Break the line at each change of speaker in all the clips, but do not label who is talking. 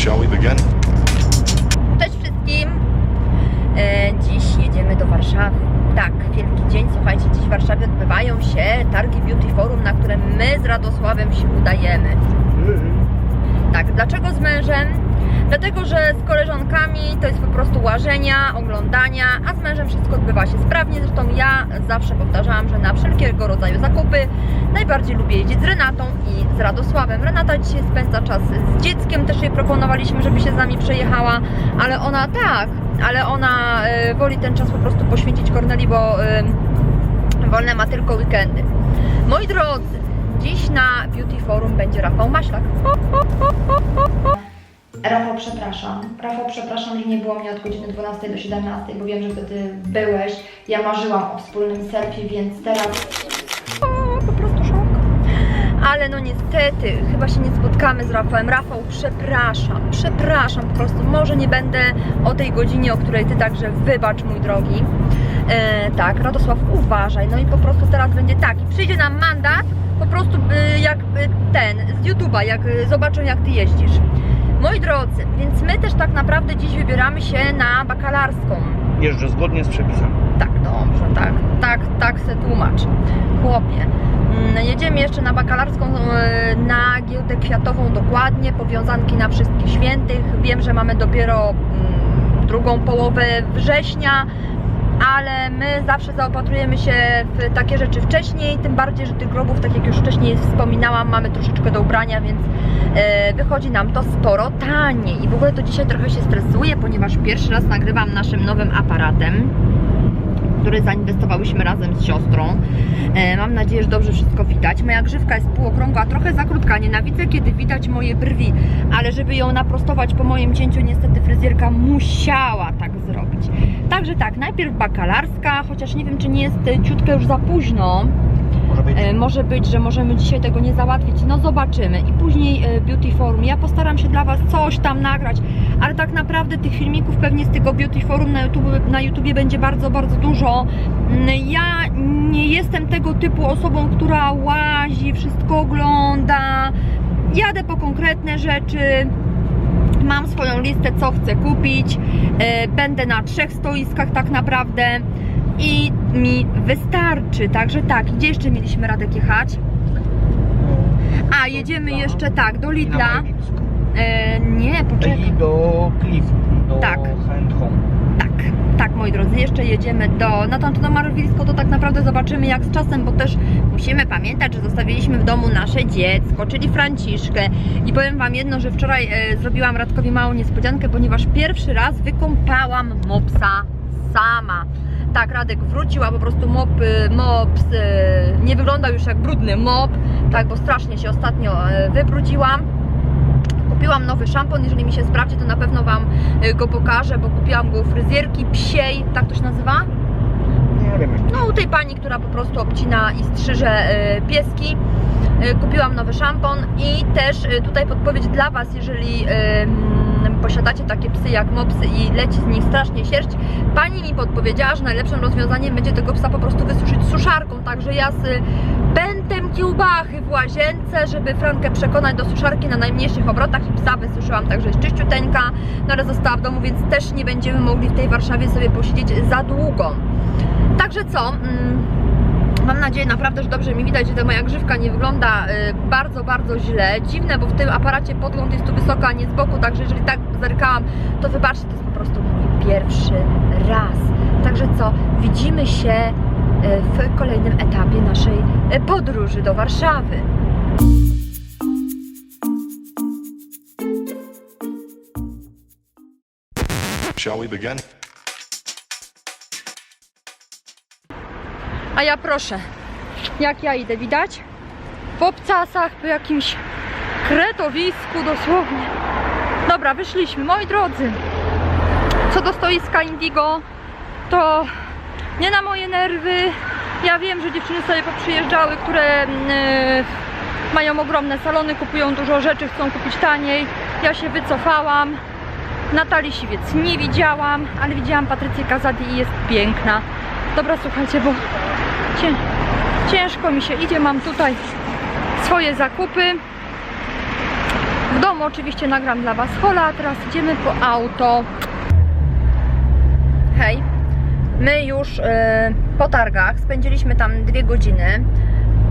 Shall we begin?
Cześć wszystkim! E, dziś jedziemy do Warszawy. Tak, wielki dzień. Słuchajcie, dziś w Warszawie odbywają się targi Beauty Forum, na które my z Radosławem się udajemy. Tak, dlaczego z mężem? Dlatego, że z koleżankami to jest po prostu łażenia, oglądania, a z mężem wszystko odbywa się sprawnie. Zresztą ja zawsze powtarzałam, że na wszelkiego rodzaju zakupy najbardziej lubię jeździć z Renatą i z Radosławem. Renata dzisiaj spędza czas z dzieckiem, też jej proponowaliśmy, żeby się z nami przejechała, ale ona tak, ale ona y, woli ten czas po prostu poświęcić Korneli, bo y, wolne ma tylko weekendy. Moi drodzy, dziś na Beauty Forum będzie Rafał Maślak. Rafał, przepraszam. Rafał, przepraszam, że nie było mnie od godziny 12 do 17, bo wiem, że wtedy byłeś. Ja marzyłam o wspólnym selfie, więc teraz... O, po prostu szok. Ale no niestety, chyba się nie spotkamy z Rafałem. Rafał, przepraszam, przepraszam po prostu. Może nie będę o tej godzinie, o której Ty także wybacz, mój drogi. E, tak, Radosław, uważaj. No i po prostu teraz będzie tak. Przyjdzie nam mandat, po prostu y, jak y, ten, z YouTube'a, jak y, zobaczą jak Ty jeździsz. Moi drodzy, więc my też tak naprawdę dziś wybieramy się na bakalarską.
Jeżdżę zgodnie z przepisami.
Tak, dobrze, tak, tak, tak se tłumacz. Chłopie. Mm, Jedziemy jeszcze na bakalarską, e, na giełdę kwiatową dokładnie, powiązanki na wszystkich świętych. Wiem, że mamy dopiero mm, drugą połowę września, ale my zawsze zaopatrujemy się w takie rzeczy wcześniej, tym bardziej, że tych grobów, tak jak już wcześniej wspominałam, mamy troszeczkę do ubrania, więc e, wychodzi nam to sporo taniej. I w ogóle to dzisiaj trochę się stresuję, ponieważ pierwszy raz nagrywam naszym nowym aparatem który zainwestowałyśmy razem z siostrą. E, mam nadzieję, że dobrze wszystko widać. Moja grzywka jest półokrągła, trochę za krótka. Nienawidzę, kiedy widać moje brwi, ale żeby ją naprostować po moim cięciu, niestety fryzjerka musiała tak zrobić. Także tak, najpierw bakalarska, chociaż nie wiem, czy nie jest e, ciutkę już za późno.
Może być.
E, Może być, że możemy dzisiaj tego nie załatwić. No zobaczymy. I później e, Beauty Forum. Ja postaram się dla Was coś tam nagrać, ale tak naprawdę tych filmików pewnie z tego Beauty Forum na YouTube, na YouTubie będzie bardzo, bardzo dużo. Mm, Ja nie jestem tego typu osobą, która łazi, wszystko ogląda. Jadę po konkretne rzeczy. Mam swoją listę, co chcę kupić. E, Będę na trzech stoiskach tak naprawdę i mi wystarczy. Także tak, gdzie jeszcze mieliśmy Radek jechać? A, jedziemy jeszcze tak, do Lidla. E, nie, poczekaj.
I do Cliff, do
Tak.
Hand Home.
Tak, moi drodzy, jeszcze jedziemy do, na Marwisko to tak naprawdę zobaczymy jak z czasem, bo też musimy pamiętać, że zostawiliśmy w domu nasze dziecko, czyli Franciszkę i powiem Wam jedno, że wczoraj e, zrobiłam Radkowi małą niespodziankę, ponieważ pierwszy raz wykąpałam mopsa sama. Tak, Radek wrócił, a po prostu mop, y, mops y, nie wyglądał już jak brudny mop, tak, bo strasznie się ostatnio e, wybrudziłam. Kupiłam nowy szampon, jeżeli mi się sprawdzi, to na pewno Wam y, go pokażę, bo kupiłam go u fryzjerki psiej, tak to się nazywa?
Nie wiem
No u tej pani, która po prostu obcina i strzyże y, pieski. Y, Kupiłam nowy szampon i też tutaj podpowiedź dla Was, jeżeli ym, posiadacie takie psy jak mopsy i leci z nich strasznie sierść. Pani mi podpowiedziała, że najlepszym rozwiązaniem będzie tego psa po prostu wysuszyć suszarką, także ja z pętem kiełbachy w łazience, żeby Frankę przekonać do suszarki na najmniejszych obrotach i psa wysuszyłam, także jest czyściuteńka, no ale została w domu, więc też nie będziemy mogli w tej Warszawie sobie posiedzieć za długo. Także co? Mm, Mam nadzieję naprawdę, że dobrze mi widać, że ta moja grzywka nie wygląda y, bardzo, bardzo źle. Dziwne, bo w tym aparacie podgląd jest tu wysoko, a nie z boku, także jeżeli tak zerkałam, to wybaczcie, to jest po prostu mój pierwszy raz. Także co? Widzimy się w kolejnym etapie naszej y, podróży do Warszawy.
Shall we begin?
A ja proszę, jak ja idę, widać? W obcasach, po jakimś kretowisku dosłownie. Dobra, wyszliśmy. Moi drodzy, co do stoiska Indigo, to nie na moje nerwy. Ja wiem, że dziewczyny sobie poprzyjeżdżały, które mm, y, mają ogromne salony, kupują dużo rzeczy, chcą kupić taniej. Ja się wycofałam. Natalii Siwiec nie widziałam, ale widziałam Patrycję Kazadi i jest piękna. Dobra, słuchajcie, bo cię, ciężko mi się idzie. Mam tutaj swoje zakupy. W domu oczywiście nagram dla Was hola, a teraz idziemy po auto. My już y, po targach spędziliśmy tam dwie godziny.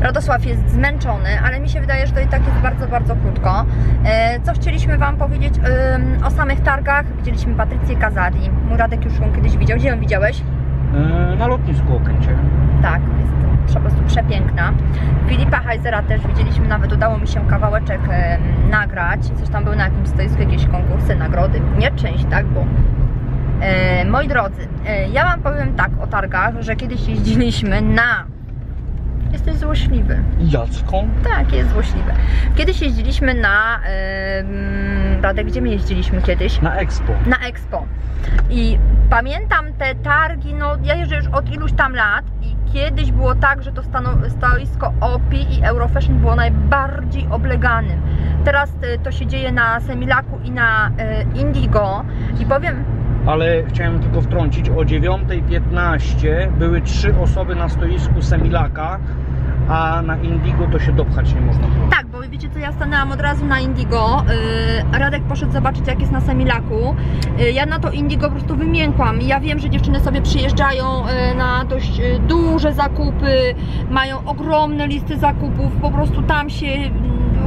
Radosław jest zmęczony, ale mi się wydaje, że to i tak jest bardzo, bardzo krótko. E, Co chcieliśmy Wam powiedzieć ym, o samych targach? Widzieliśmy Patrycję Kazari. Mój Radek już ją kiedyś widział. Gdzie ją widziałeś?
Na lotnisku Okęcie.
Tak, jest po prostu przepiękna. Filipa Heisera też widzieliśmy, nawet udało mi się kawałeczek nagrać. Coś tam był na jakimś stoisku, jakieś konkursy, nagrody. Nie część, tak, bo moi drodzy, e, ja Wam powiem tak o targach, że kiedyś jeździliśmy na Jesteś złośliwy.
Jacką?
Tak, jest złośliwy. Kiedyś jeździliśmy na. Yy, Radek, gdzie my jeździliśmy kiedyś?
Na Expo.
Na Expo. I pamiętam te targi, no ja jeżdżę już od iluś tam lat i kiedyś było tak, że to stoisko OPI i Eurofashion było najbardziej obleganym. Teraz y, to się dzieje na Semilaku i na Indigo i powiem,
Ale chciałem tylko wtrącić, o 9.15 były trzy osoby na stoisku Semilaka, a na Indigo to się dopchać nie można było.
Tak, bo wiecie co, ja stanęłam od razu na Indigo. Yy, Radek poszedł zobaczyć, jak jest na Semilaku. Yy, ja na to Indigo po prostu wymiękłam. Ja wiem, że dziewczyny sobie przyjeżdżają yy, na dość duże zakupy, mają ogromne listy zakupów, po prostu tam się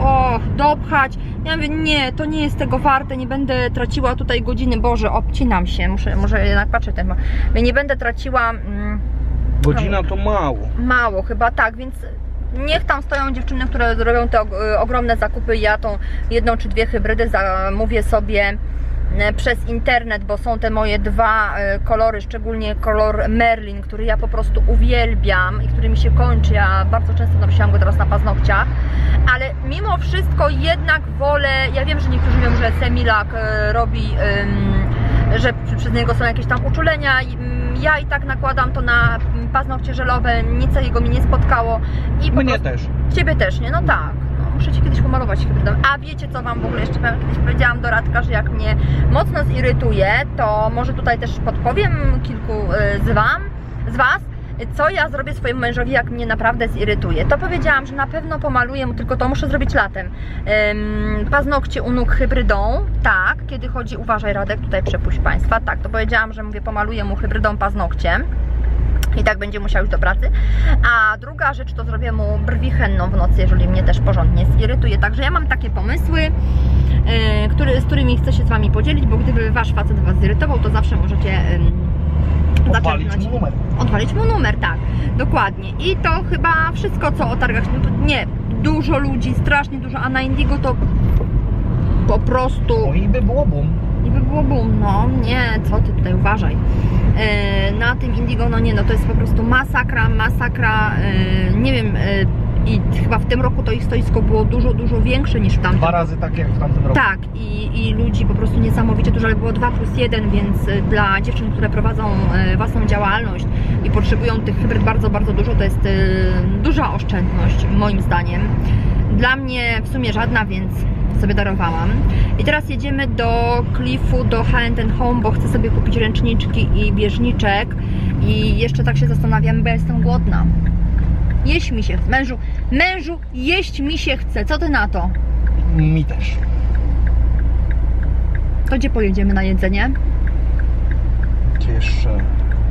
o, dopchać. Ja mówię, nie, to nie jest tego warte, nie będę traciła tutaj godziny. Boże, obcinam się, muszę, może jednak patrzę ten. Nie będę traciła. Mm,
Godzina to mało.
Mało chyba tak, więc niech tam stoją dziewczyny, które zrobią te og- ogromne zakupy. Ja tą jedną czy dwie hybrydy zamówię sobie przez internet, bo są te moje dwa e, kolory, szczególnie kolor Merlin, który ja po prostu uwielbiam i który mi się kończy. Ja bardzo często nosiłam go teraz na paznokciach, ale mimo wszystko jednak wolę, ja wiem, że niektórzy mówią, że Semilak e, robi, że przez niego są jakieś tam uczulenia. mm, Ja i tak nakładam to na paznokcie żelowe, nic takiego mi nie spotkało. I
Mnie też.
Ciebie też, nie? No tak. Muszę Ci kiedyś pomalować hybrydą. A wiecie co Wam w ogóle jeszcze? Kiedyś powiedziałam do Radka, że jak mnie mocno zirytuje, to może tutaj też podpowiem kilku y, z Wam, z Was, co ja zrobię swojemu mężowi, jak mnie naprawdę zirytuje. To powiedziałam, że na pewno pomaluję mu, tylko to muszę zrobić latem. Ym, paznokcie u nóg hybrydą, tak, kiedy chodzi, uważaj Radek, tutaj przepuść Państwa, tak, to powiedziałam, że mówię, pomaluję mu hybrydą paznokcie. I tak będzie musiał iść do pracy. A druga rzecz to zrobię mu brwi henną w nocy, jeżeli mnie też porządnie zirytuje. Także ja mam takie pomysły, yy, który, z którymi chcę się z Wami podzielić, bo gdyby Wasz facet Was zirytował, to zawsze możecie yy, zaczerpnąć-
mu numer.
Odwalić mu numer, tak, dokładnie. I to chyba wszystko, co o targach. no Nie, dużo ludzi, strasznie dużo, a na Indigo to po prostu.
No i by było bum.
I by było boom, no nie, co ty tutaj uważaj. E, na tym Indigo, no nie, no to jest po prostu masakra, masakra, e, nie wiem, e, i chyba w tym roku to ich stoisko było dużo, dużo większe niż w tamtym.
Dwa razy tak jak w tamtym roku.
Tak, i, i ludzi po prostu niesamowicie dużo, ale było 2 plus 1, więc dla dziewczyn, które prowadzą własną działalność i potrzebują tych hybryd bardzo, bardzo dużo, to jest duża oszczędność moim zdaniem. Dla mnie w sumie żadna, więc sobie darowałam. I teraz jedziemy do Cliffu, do H&M Home, bo chcę sobie kupić ręczniczki i bieżniczek i jeszcze tak się zastanawiam, bo ja jestem głodna. Jeść mi się chce. Mężu, mężu, jeść mi się chce. Co ty na to?
Mi też.
To gdzie pojedziemy na jedzenie?
Gdzie jeszcze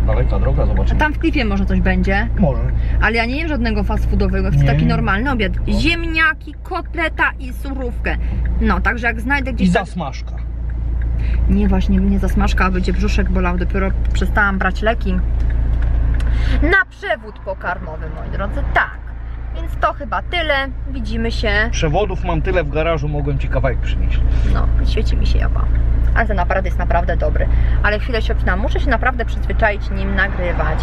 daleka droga, zobaczymy.
tam w klipie może coś będzie,
Może.
ale ja nie jem żadnego fast foodowego, chcę
Nie.
taki normalny obiad. Ziemniaki, kotleta i surówkę. No, także jak znajdę
I
gdzieś... tak-
zasmażka.
Nie, właśnie mnie zasmażka, a będzie brzuszek bolał, dopiero przestałam brać leki. Na przewód pokarmowy, moi drodzy, tak. Więc to chyba tyle. Widzimy się.
Przewodów mam tyle w garażu, mogłem ci kawałek przynieść.
No, świeci mi się japa. Ale ten aparat jest naprawdę dobry. Ale chwilę się opinam. Muszę się naprawdę przyzwyczaić nim nagrywać.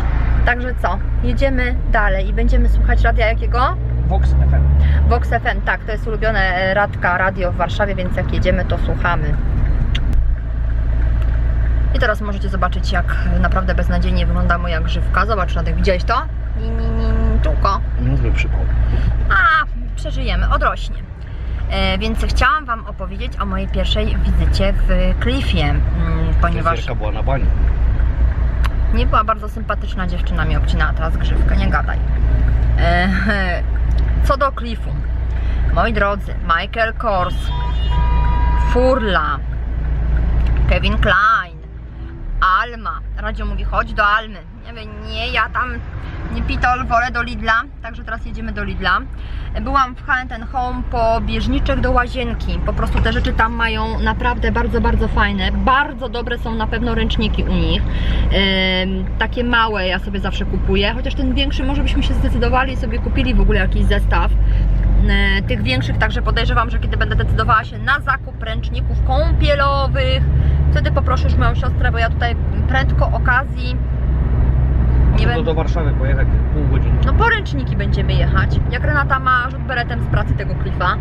Także co? Jedziemy dalej i będziemy słuchać radia jakiego?
Vox FM.
Vox FM, tak, to jest ulubione e, Radka Radio w Warszawie, więc jak jedziemy, to słuchamy. I teraz możecie zobaczyć, jak naprawdę beznadziejnie wygląda moja grzywka. Zobacz, Radek, widziałeś to? Ni, ni, czółko.
Niezły przypał.
A, przeżyjemy, odrośnie. E, więc chciałam Wam opowiedzieć o mojej pierwszej wizycie w Cliffie, mm, ponieważ
Fryzjerka była na bani.
nie była bardzo sympatyczna dziewczyna, mi obcinała teraz grzywkę, nie gadaj. E, co do Cliffu, moi drodzy, Michael Kors Furla, Kevin Klein, Alma. Radio mówi, chodź do Almy. Ja mówię, nie, ja tam pitol, wolę do Lidla, także teraz jedziemy do Lidla. Byłam w H&N Home po bieżniczek do łazienki. Po prostu te rzeczy tam mają naprawdę bardzo, bardzo fajne. Bardzo dobre są na pewno ręczniki u nich. Ym, takie małe ja sobie zawsze kupuję, chociaż ten większy może byśmy się zdecydowali i sobie kupili w ogóle jakiś zestaw e, tych większych, także podejrzewam, że kiedy będę decydowała się na zakup ręczników kąpielowych, wtedy poproszę już moją siostrę, bo ja tutaj prędko okazji nie
To
będę...
do Warszawy pojechać pół godziny.
No po ręczniki będziemy jechać. Jak Renata ma rzut beretem z pracy tego klifa,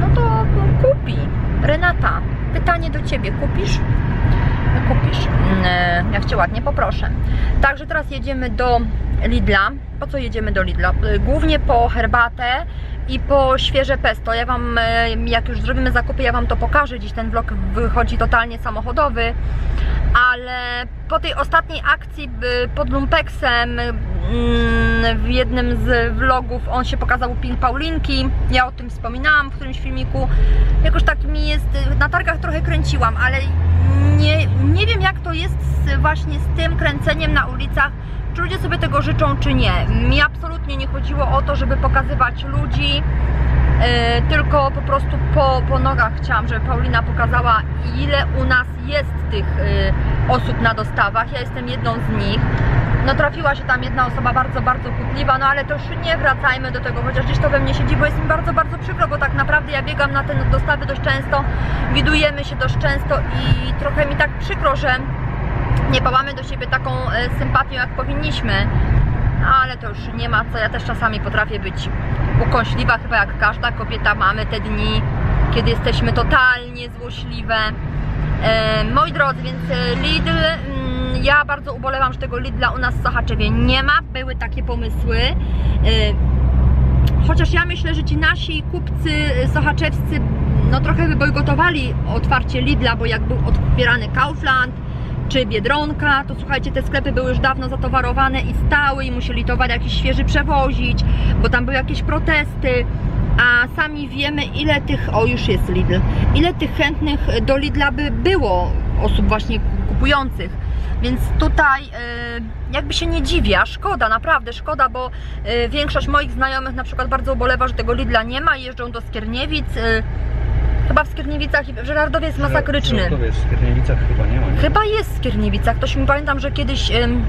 no to kupi. Renata, pytanie do Ciebie, kupisz? No kupisz. Mm, Jak Cię ładnie poproszę. Także teraz jedziemy do Lidla. Po co jedziemy do Lidla? Y, Głównie po herbatę i po świeże pesto. Ja Wam, e, jak już zrobimy zakupy, ja Wam to pokażę. Dziś ten vlog wychodzi totalnie samochodowy ale po tej ostatniej akcji y, pod Lumpeksem y, mm, w jednym z vlogów on się pokazał u Pin Paulinki, ja o tym wspominałam w którymś filmiku, jakoś tak mi jest, y, na targach trochę kręciłam, ale nie, nie wiem jak to jest właśnie z tym kręceniem na ulicach, czy ludzie sobie tego życzą, czy nie. Mi absolutnie nie chodziło o to, żeby pokazywać ludzi, E, tylko po prostu po, po nogach chciałam, żeby Paulina pokazała ile u nas jest tych e, osób na dostawach. Ja jestem jedną z nich. No trafiła się tam jedna osoba bardzo, bardzo kłótliwa, no ale to już nie wracajmy do tego, chociaż gdzieś to we mnie siedzi, bo jest mi bardzo, bardzo przykro, bo tak naprawdę ja biegam na te dostawy dość często, widujemy się dość często i trochę mi tak przykro, że nie pałamy do siebie taką e, sympatią, jak powinniśmy. Ale to już nie ma co, ja też czasami potrafię być ukąśliwa, chyba jak każda kobieta. Mamy te dni, kiedy jesteśmy totalnie złośliwe. E, moi drodzy, więc e, Lidl, mm, ja bardzo ubolewam, że tego Lidla u nas w Sochaczewie nie ma. Były takie pomysły. Chociaż ja myślę, że ci nasi kupcy sochaczewscy no trochę wybojkotowali otwarcie Lidla, bo jak był otwierany Kaufland, czy Biedronka, to słuchajcie, te sklepy były już dawno zatowarowane i stały i musieli towar jakiś świeży przewozić, bo tam były jakieś protesty, a sami wiemy ile tych, o już jest Lidl, ile tych chętnych do Lidla by było osób właśnie kupujących. Więc tutaj y, jakby się nie dziwię, szkoda, naprawdę szkoda, bo y, większość moich znajomych na przykład bardzo ubolewa, że tego Lidla nie ma, jeżdżą do Skierniewic. Chyba w Skierniewicach i w Żerardowie jest masakryczny.
To jest w Skierniewicach chyba nie ma. Nie?
Chyba jest w Skierniewicach. Ktoś mi pamiętam, że kiedyś ym,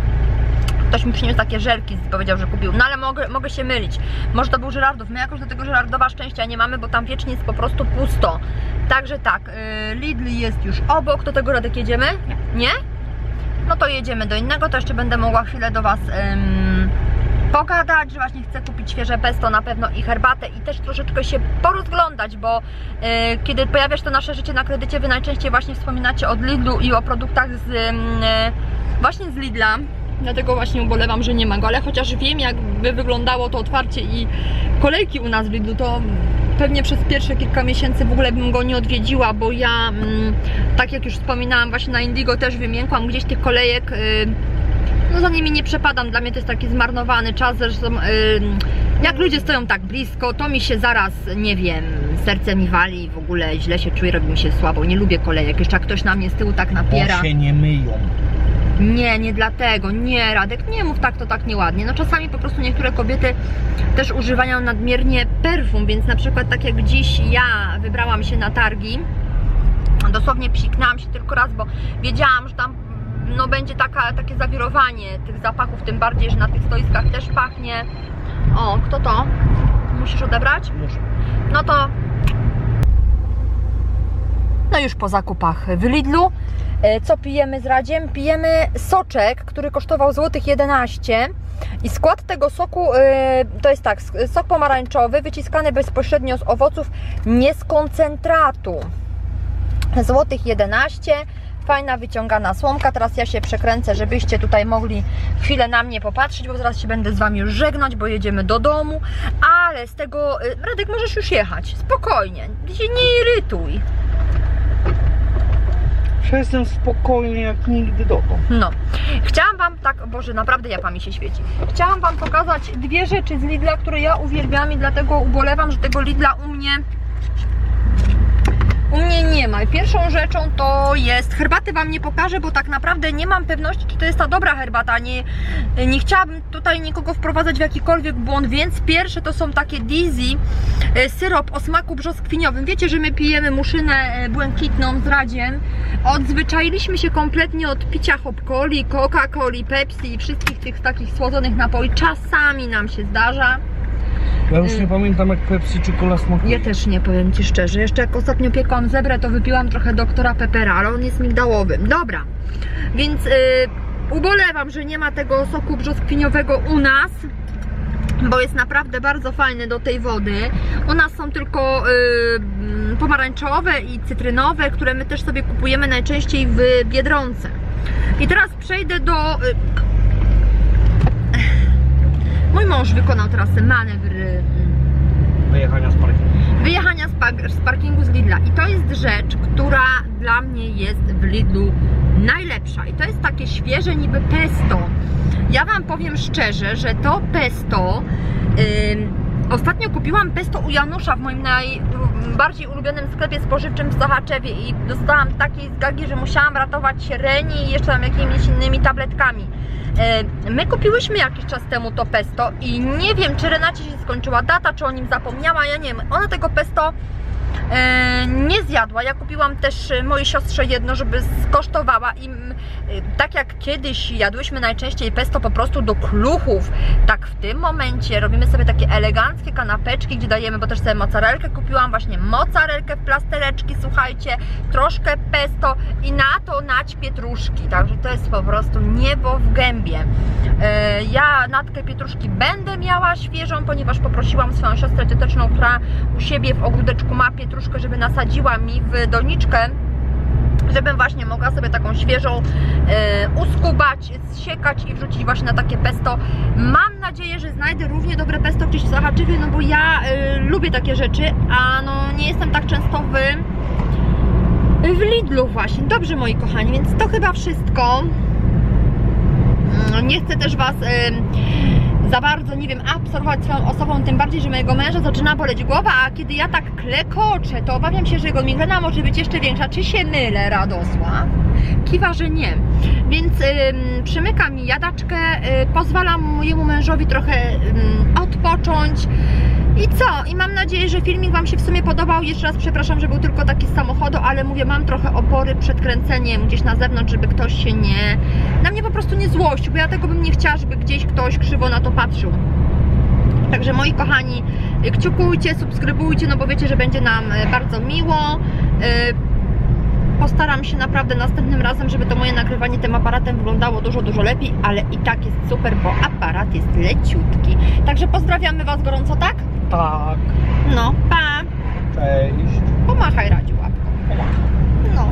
ktoś mi przyniósł takie żelki, powiedział, że kupił. No ale mogę, mogę się mylić. Może to był Żerardów. My jakoś do tego Żerardowa szczęścia nie mamy, bo tam wiecznie jest po prostu pusto. Także tak, y, Lidl jest już obok. Do tego Radek jedziemy? Nie. No to jedziemy do innego. To jeszcze będę mogła chwilę do Was ym, pogadać, że właśnie chcę kupić świeże pesto na pewno i herbatę i też troszeczkę się porozglądać, bo e, kiedy pojawia się to nasze życie na kredycie, Wy najczęściej właśnie wspominacie od Lidlu i o produktach z e, właśnie z Lidla. Dlatego właśnie ubolewam, że nie ma go, ale chociaż wiem jakby wyglądało to otwarcie i kolejki u nas w Lidlu, to pewnie przez pierwsze kilka miesięcy w ogóle bym go nie odwiedziła, bo ja, mm, tak jak już wspominałam, właśnie na Indigo też wymiękłam gdzieś tych kolejek y, no za nimi nie przepadam, dla mnie to jest taki zmarnowany czas, zresztą yy, jak ludzie stoją tak blisko, to mi się zaraz, nie wiem, serce mi wali, w ogóle źle się czuję, robi mi się słabo, nie lubię kolejek, jeszcze jak ktoś na mnie z tyłu tak napiera.
Bo się nie myją.
Nie, nie dlatego, nie Radek, nie mów tak, to tak nieładnie. No czasami po prostu niektóre kobiety też używają nadmiernie perfum, więc na przykład tak jak dziś ja wybrałam się na targi, dosłownie psiknęłam się tylko raz, bo wiedziałam, że tam no będzie taka, takie zawirowanie tych zapachów, tym bardziej, że na tych stoiskach też pachnie. O, kto to? Musisz odebrać?
Muszę.
No to. No już po zakupach w Lidlu. E, Co pijemy z Radziem? Pijemy soczek, który kosztował złotych 11 i skład tego soku e, to jest tak, sok pomarańczowy wyciskany bezpośrednio z owoców, nie z koncentratu. Złotych 11 fajna wyciągana słomka. Teraz ja się przekręcę, żebyście tutaj mogli chwilę na mnie popatrzeć, bo zaraz się będę z Wami już żegnać, bo jedziemy do domu. Ale z tego, y, Radek, możesz już jechać, spokojnie, się nie irytuj.
Ja jestem spokojny jak nigdy dotąd.
No, chciałam Wam tak, Boże, naprawdę japa mi się świeci. Chciałam Wam pokazać dwie rzeczy z Lidla, które ja uwielbiam i dlatego ubolewam, że tego Lidla u mnie U mnie nie ma. Pierwszą rzeczą to jest, herbaty Wam nie pokażę, bo tak naprawdę nie mam pewności, czy to jest ta dobra herbata. Nie, nie chciałabym tutaj nikogo wprowadzać w jakikolwiek błąd, więc pierwsze to są takie Dizzy, e, syrop o smaku brzoskwiniowym. Wiecie, że my pijemy muszynę e, błękitną z radziem. Odzwyczailiśmy się kompletnie od picia hop-coli, Coca-Coli, Pepsi i wszystkich tych takich słodzonych napoi. Czasami nam się zdarza.
Ja już nie pamiętam jak Pepsi czy Cola smakuje.
Ja też nie powiem Ci szczerze. Jeszcze jak ostatnio piekłam zebrę, to wypiłam trochę doktora Pepera, ale on jest migdałowy. Dobra, więc y, ubolewam, że nie ma tego soku brzoskwiniowego u nas. Bo jest naprawdę bardzo fajny do tej wody. U nas są tylko y, mm, pomarańczowe i cytrynowe, które my też sobie kupujemy najczęściej w Biedronce. I teraz przejdę do. Y, mój mąż wykonał teraz manewr y,
Wyjechania z parkingu.
wyjechania z, pa- z parkingu z Lidla. I to jest rzecz, która dla mnie jest w Lidlu najlepsza. I to jest takie świeże niby pesto. Ja Wam powiem szczerze, że to pesto. ym, Ostatnio kupiłam pesto u Janusza w moim najbardziej ulubionym sklepie spożywczym w Sochaczewie i dostałam takiej zgagi, że musiałam ratować Reni i jeszcze tam jakimiś innymi tabletkami. E, My kupiłyśmy jakiś czas temu to pesto i nie wiem, czy Renacie się skończyła data, czy o nim zapomniała, ja nie wiem. Ona tego pesto nie zjadła. Ja kupiłam też e, mojej siostrze jedno, żeby skosztowała i mm, e, tak jak kiedyś jadłyśmy najczęściej pesto po prostu do kluchów, tak w tym momencie robimy sobie takie eleganckie kanapeczki, gdzie dajemy, bo też sobie mozzarelkę kupiłam, właśnie mozzarelkę w plastereczki, słuchajcie, troszkę pesto i na to nać pietruszki, także to jest po prostu niebo w gębie. E, Ja natkę pietruszki będę miała świeżą, ponieważ poprosiłam swoją siostrę cioteczną, która u siebie w ogródeczku ma pietruszkę, żeby nasadziła mi w doniczkę żebym właśnie mogła sobie taką świeżą e, uskubać, zsiekać i wrzucić właśnie na takie pesto. Mam nadzieję, że znajdę równie dobre pesto gdzieś w Sochaczewie, no bo ja e, lubię takie rzeczy, a no nie jestem tak często w, w Lidlu właśnie. Dobrze moi kochani, więc to chyba wszystko. Mm, Nie chcę też Was za bardzo, nie wiem, absorbować swoją osobą, tym bardziej, że mojego męża zaczyna boleć głowa, a kiedy ja tak klekoczę, to obawiam się, że jego migrena może być jeszcze większa. Czy się mylę, Radosław? Kiwa, że nie. Więc ym, przymyka mi jadaczkę, y, pozwalam mojemu mężowi trochę odpocząć. I co? I mam nadzieję, że filmik Wam się w sumie podobał. Jeszcze raz przepraszam, że był tylko taki z samochodu, ale mówię, mam trochę opory przed kręceniem gdzieś na zewnątrz, żeby ktoś się nie... na mnie po prostu nie złościł, bo ja tego bym nie chciała, żeby gdzieś ktoś krzywo na to patrzył. Także moi kochani, kciukujcie, subskrybujcie, no bo wiecie, że będzie nam e, bardzo miło. Postaram się naprawdę następnym razem, żeby to moje nagrywanie tym aparatem wyglądało dużo, dużo lepiej, ale i tak jest super, bo aparat jest leciutki. Także pozdrawiamy Was gorąco, tak?
Tak.
No, pa!
Cześć.
Pomachaj Radziu łapką. No.